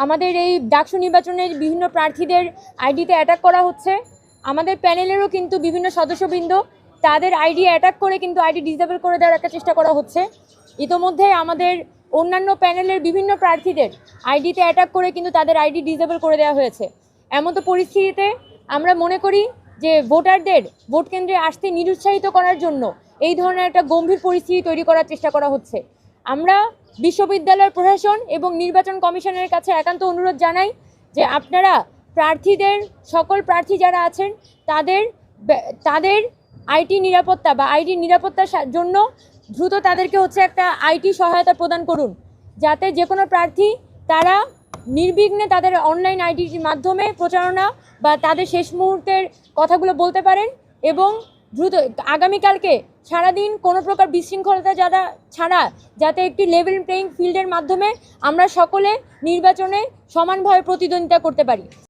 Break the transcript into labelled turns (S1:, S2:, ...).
S1: আমাদের এই ডাকসু নির্বাচনের বিভিন্ন প্রার্থীদের আইডিতে অ্যাটাক করা হচ্ছে। আমাদের প্যানেলেরও কিন্তু বিভিন্ন সদস্যবৃন্দ তাদের আইডি অ্যাটাক করে কিন্তু আইডি ডিসেবল করে দেওয়ার একটা চেষ্টা করা হচ্ছে। ইতোমধ্যে আমাদের অন্যান্য প্যানেলের বিভিন্ন প্রার্থীদের আইডিতে অ্যাটাক করে কিন্তু তাদের আইডি ডিসেবল করে দেওয়া হয়েছে। এমন তো পরিস্থিতিতে আমরা মনে করি যে ভোটারদের ভোট কেন্দ্রে আসতে নিরুৎসাহিত করার জন্য এই ধরনের একটা গম্ভীর পরিস্থিতি তৈরি করার চেষ্টা করা হচ্ছে। আমরা বিশ্ববিদ্যালয় প্রশাসন এবং নির্বাচন কমিশনের কাছে একান্ত অনুরোধ জানাই যে আপনারা প্রার্থীদের, সকল প্রার্থী যারা আছেন, তাদের তাদের আইটি নিরাপত্তা বা আইটি নিরাপত্তার জন্য দ্রুত তাদেরকে হচ্ছে একটা আইটি সহায়তা প্রদান করুন। যাতে যে কোনো প্রার্থী তারা নির্বিঘ্নে তাদের অনলাইন আইডির মাধ্যমে প্রচারণা বা তাদের শেষ মুহূর্তের কথাগুলো বলতে পারেন এবং দ্রুত, আগামীকালকে সারাদিন কোনো প্রকার বিশৃঙ্খলতা যারা, ছাড়া যাতে একটি লেভেল প্লেয়িং ফিল্ডের মাধ্যমে আমরা সকলে নির্বাচনে সমানভাবে প্রতিদ্বন্দ্বিতা করতে পারি।